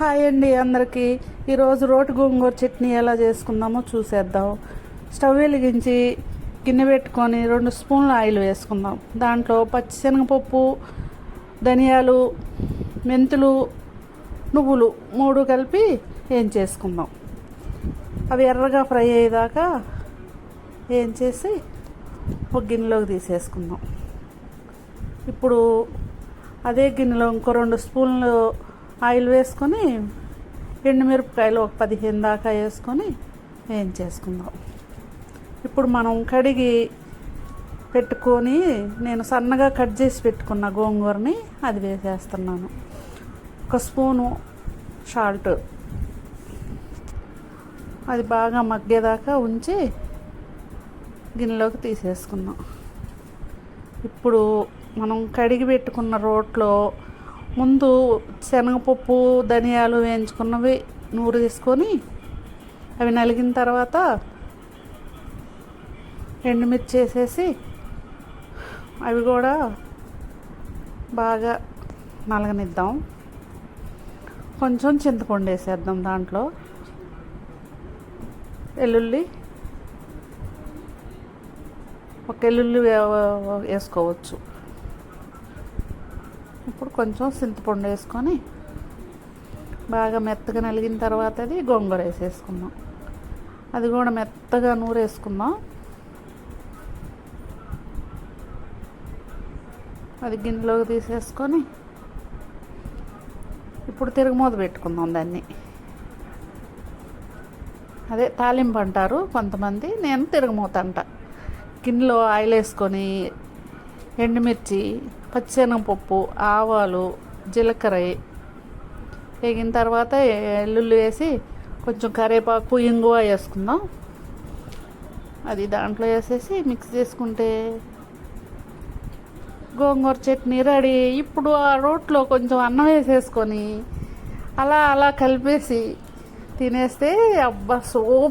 Hi అండి అందరికీ. ఈరోజు రోటి గోంగూర చట్నీ ఎలా చేసుకుందామో చూసేద్దాం. స్టవ్ వెలిగించి గిన్నె పెట్టుకొని రెండు స్పూన్ల ఆయిల్ వేసుకుందాం. దాంట్లో పచ్చిశనగపప్పు ధనియాలు మెంతులు నువ్వులు మూడు కలిపి ఏం చేసుకుందాం. అవి ఎర్రగా ఫ్రై అయ్యేదాకా ఏం చేసి ఒక గిన్నెలోకి తీసేసుకుందాం. ఇప్పుడు అదే గిన్నెలో ఇంకో రెండు స్పూన్లు ఆయిల్ వేసుకొని ఎండుమిరపకాయలు ఒక పదిహేను దాకా వేసుకొని ఏం చేసుకుందాం. ఇప్పుడు మనం కడిగి పెట్టుకొని నేను సన్నగా కట్ చేసి పెట్టుకున్న గోంగూరని అది వేసేస్తున్నాను. ఒక స్పూను సాల్ట్. అది బాగా మగ్గేదాకా ఉంచి గిన్నెలోకి తీసేసుకుందాం. ఇప్పుడు మనం కడిగి పెట్టుకున్న రోట్లో ముందు శనగపప్పు ధనియాలు వేయించుకున్నవి నూరు తీసుకొని అవి నలిగిన తర్వాత ఎండుమిర్చి వేసేసి అవి కూడా బాగా నలగనిద్దాం. కొంచెం చింతపండు వేసేద్దాం దాంట్లో. వెల్లుల్లి ఒక ఎల్లుల్లి వే- వేసుకోవచ్చు. ఇప్పుడు కొంచెం చింతపండు వేసుకొని బాగా మెత్తగా నలిగిన తర్వాత అది గోంగూర వేసేసుకుందాం. అది కూడా మెత్తగా నూరేసుకుందాం. అది గిన్నెలోకి తీసేసుకొని ఇప్పుడు తిరగమూత పెట్టుకుందాం దాన్ని. అదే తాలింపు అంటారు కొంతమంది నేను తిరగమూత అంట. గిన్నెలో ఆయిల్ వేసుకొని ఎండుమిర్చి పచ్చిశనగపప్పు ఆవాలు జీలకర్ర వేగిన తర్వాత ఎల్లుల్లి వేసి కొంచెం కరివేపాకు ఇంగువ వేసుకుందాం. అది దాంట్లో వేసేసి మిక్స్ చేసుకుంటే గోంగూర చట్నీ రెడీ. ఇప్పుడు ఆ రోట్లో కొంచెం అన్నం వేసేసుకొని అలా అలా కలిపేసి తినేస్తే అబ్బా సూపర్!